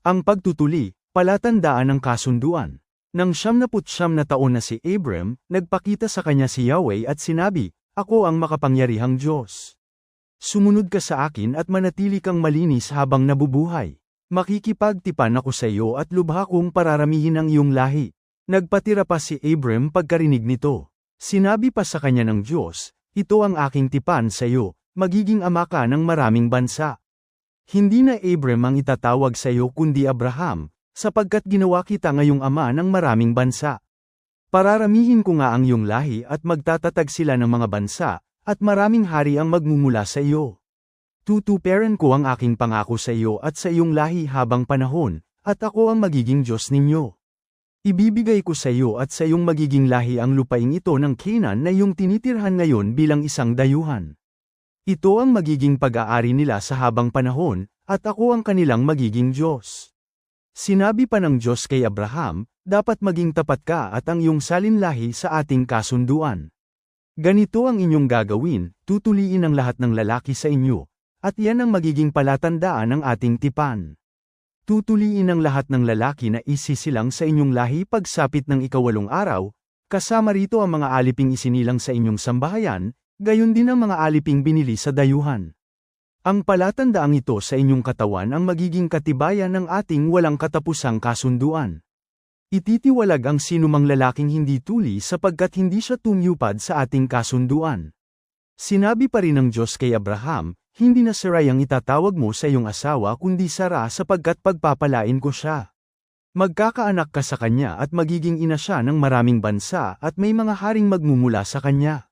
Ang pagtutuli, palatandaan ng kasunduan. Nang siyam na putsyam na taon na si Abram, nagpakita sa kanya si Yahweh at sinabi, Ako ang makapangyarihang Diyos. Sumunod ka sa akin at manatili kang malinis habang nabubuhay. Makikipagtipan ako sa iyo at lubha kong pararamihin ang iyong lahi. Nagpatira pa si Abram pagkarinig nito. Sinabi pa sa kanya ng Diyos, Ito ang aking tipan sa iyo, magiging ama ka ng maraming bansa. Hindi na Abram ang itatawag sa iyo kundi Abraham, sapagkat ginawa kita ngayong ama ng maraming bansa. Pararamihin ko nga ang iyong lahi at magtatatag sila ng mga bansa, at maraming hari ang magmumula sa iyo. Tutuperan ko ang aking pangako sa iyo at sa iyong lahi habang panahon, at ako ang magiging Diyos ninyo. Ibibigay ko sa iyo at sa iyong magiging lahi ang lupaing ito ng Canaan na iyong tinitirhan ngayon bilang isang dayuhan. Ito ang magiging pag-aari nila sa habang panahon, at ako ang kanilang magiging Diyos. Sinabi pa ng Diyos kay Abraham, dapat maging tapat ka at ang iyong salinlahi sa ating kasunduan. Ganito ang inyong gagawin, tutuliin ang lahat ng lalaki sa inyo, at yan ang magiging palatandaan ng ating tipan. Tutuliin ang lahat ng lalaki na isisilang sa inyong lahi pagsapit ng ikawalong araw, kasama rito ang mga aliping isinilang sa inyong sambahayan, gayon din ang mga aliping binili sa dayuhan. Ang palatandaang ito sa inyong katawan ang magiging katibayan ng ating walang katapusang kasunduan. Ititiwalag ang sinumang lalaking hindi tuli sapagkat hindi siya tumyupad sa ating kasunduan. Sinabi pa rin ng Diyos kay Abraham, hindi na Sarai ang itatawag mo sa iyong asawa kundi Sara sapagkat pagpapalain ko siya. Magkakaanak ka sa kanya at magiging ina siya ng maraming bansa at may mga haring magmumula sa kanya.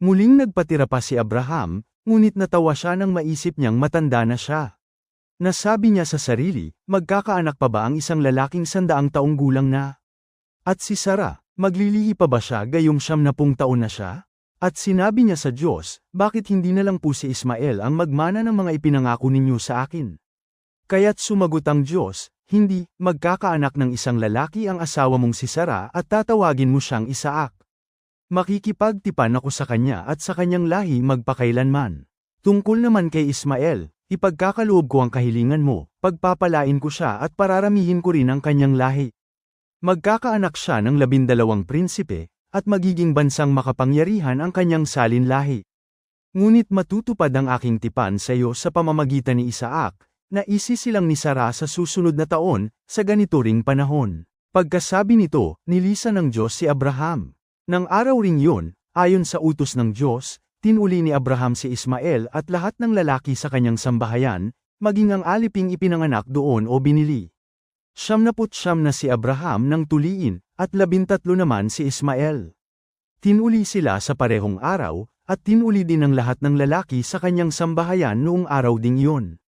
Muling nagpatira pa si Abraham, ngunit natawa siya nang maisip niyang matanda na siya. Nasabi niya sa sarili, magkakaanak pa ba ang isang lalaking sandaang taong gulang na? At si Sara, maglilihi pa ba siya gayong siyam na pung taon na siya? At sinabi niya sa Diyos, bakit hindi na lang po si Ismael ang magmana ng mga ipinangako ninyo sa akin? Kaya't sumagot ang Diyos, hindi, magkakaanak ng isang lalaki ang asawa mong si Sara at tatawagin mo siyang Isaak. Makikipagtipan ako sa kanya at sa kanyang lahi magpakailanman. Tungkol naman kay Ismael, ipagkakaloob ko ang kahilingan mo, pagpapalain ko siya at pararamihin ko rin ang kanyang lahi. Magkakaanak siya ng labindalawang prinsipe, at magiging bansang makapangyarihan ang kanyang salin lahi. Ngunit matutupad ang aking tipan sa iyo sa pamamagitan ni Isaak, na isisilang ni Sara sa susunod na taon, sa ganito ring panahon. Pagkasabi nito, nilisa ng Diyos si Abraham. Nang araw ring yun, ayon sa utos ng Diyos, tinuli ni Abraham si Ismael at lahat ng lalaki sa kanyang sambahayan, maging ang aliping ipinanganak doon o binili. Siyamnaput siyam na si Abraham nang tuliin, at labintatlo naman si Ismael. Tinuli sila sa parehong araw, at tinuli din ang lahat ng lalaki sa kanyang sambahayan noong araw ding yun.